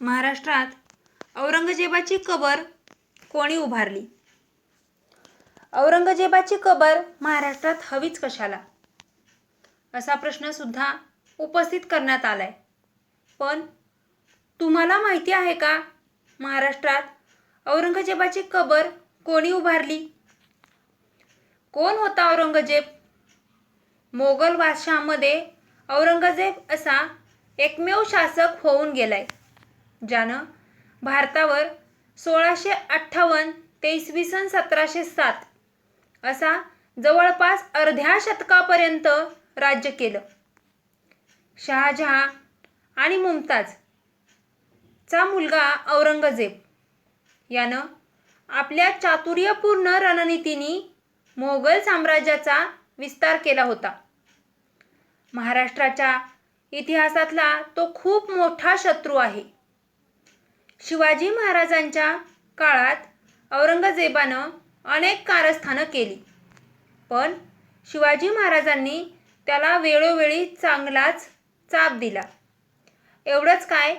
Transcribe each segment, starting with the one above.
महाराष्ट्रात औरंगजेबाची कबर कोणी उभारली? औरंगजेबाची कबर महाराष्ट्रात हवीच कशाला? असा प्रश्न सुद्धा उपस्थित करण्यात आलाय. पण तुम्हाला माहिती आहे का महाराष्ट्रात औरंगजेबाची कबर कोणी उभारली? कोण होता औरंगजेब? मोगल बादशहामध्ये औरंगजेब असा एकमेव शासक होऊन गेलाय. ज्यानं भारतावर सोळाशे अठ्ठावन्न ते इसवी सन सतराशे सात असा जवळपास अर्ध्या शतकापर्यंत राज्य केलं. शहाजहा आणि मुमताज चा मुलगा औरंगजेब यानं आपल्या चातुर्यपूर्ण रणनीतीने मोगल साम्राज्याचा विस्तार केला होता. महाराष्ट्राच्या इतिहासातला तो खूप मोठा शत्रू आहे. शिवाजी महाराजांच्या काळात औरंगजेबानं अनेक कारस्थानं केली. पण शिवाजी महाराजांनी त्याला वेळोवेळी चांगलाच चाप दिला. एवढंच काय?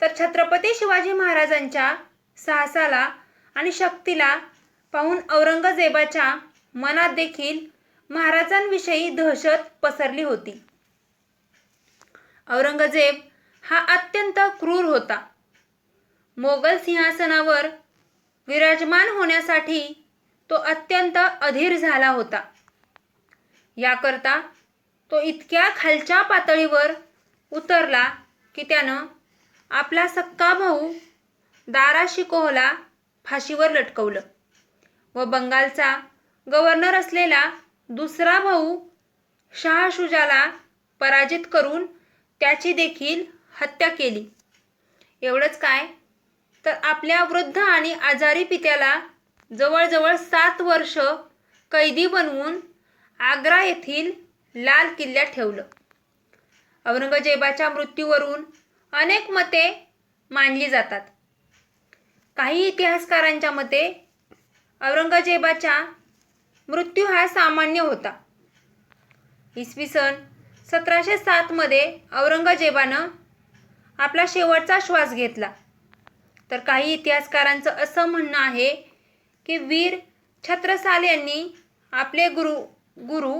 तर छत्रपती शिवाजी महाराजांच्या साहसाला आणि शक्तीला पाहून औरंगजेबाच्या मनात देखील महाराजांविषयी दहशत पसरली होती. औरंगजेब हा अत्यंत क्रूर होता. मोगल सिंहासनावर विराजमान होण्यासाठी तो अत्यंत अधीर झाला होता. याकरता तो इतक्या खालच्या पातळीवर उतरला की त्यानं आपला सक्का भाऊ दारा शिकोहला फाशीवर लटकवलं व बंगालचा गव्हर्नर असलेला दुसरा भाऊ शहाशुजाला पराजित करून त्याची देखील हत्या केली. एवढंच काय? तर आपल्या वृद्ध आणि आजारी पित्याला जवळजवळ सात वर्ष कैदी बनवून आग्रा येथील लाल किल्ल्यात ठेवलं. औरंगजेबाच्या मृत्यूवरून अनेक मते मांडली जातात. काही इतिहासकारांच्या मते औरंगजेबाच्या मृत्यू हा सामान्य होता. इसवी सन सतराशे सातमध्ये औरंगजेबानं आपला शेवटचा श्वास घेतला. तर काही इतिहासकारांचं असं म्हणणं आहे की वीर छत्रसाल यांनी आपले गुरु गुरु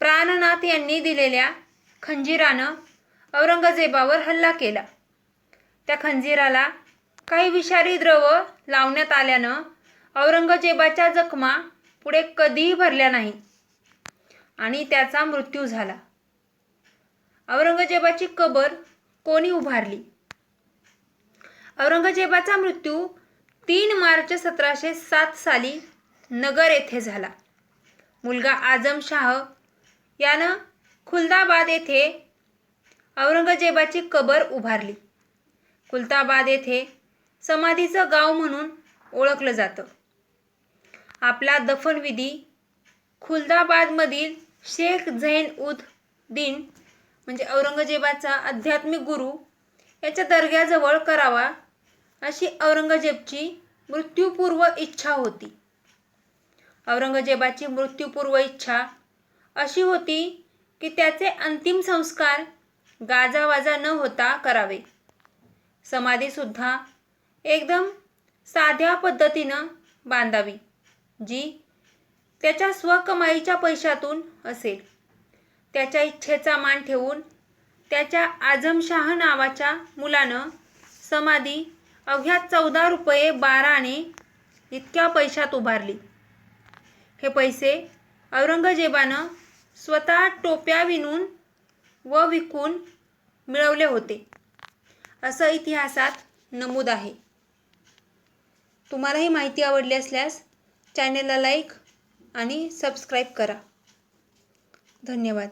प्राणनाथ यांनी दिलेल्या खंजीरानं औरंगजेबावर हल्ला केला. त्या खंजीराला काही विषारी द्रव लावण्यात आल्यानं औरंगजेबाच्या जखमा पुढे कधीही भरल्या नाही आणि त्याचा मृत्यू झाला. औरंगजेबाची कबर कोणी उभारली? औरंगजेबाचा मृत्यू तीन मार्च सतराशे सात साली नगर येथे झाला. मुलगा आझम शाह यानं खुलदाबाद येथे औरंगजेबाची कबर उभारली. खुलताबाद येथे समाधीचं गाव म्हणून ओळखलं जातं. आपला दफनविधी खुलदाबादमधील शेख झैन उद दिन म्हणजे औरंगजेबाचा आध्यात्मिक गुरु याच्या दर्ग्याजवळ करावा अशी औरंगजेबची मृत्यूपूर्व इच्छा होती. औरंगजेबाची मृत्यूपूर्व इच्छा अशी होती की त्याचे अंतिम संस्कार गाजावाजा न होता करावे. समाधीसुद्धा एकदम साध्या पद्धतीनं बांधावी जी त्याच्या स्वकमाईच्या पैशातून असेल. त्याच्या इच्छेचा मान ठेवून त्याच्या आझमशाह नावाच्या मुलानं समाधी अवघ्या चौदा रुपये बाराने इतक्या पैशात उभारली. हे पैसे औरंगजेबानं स्वतः टोप्या विणून व विकून मिळवले होते. असं इतिहासात नमूद आहे. तुम्हाला ही माहिती आवडली असल्यास चॅनेलला लाईक आणि सबस्क्राईब करा. धन्यवाद.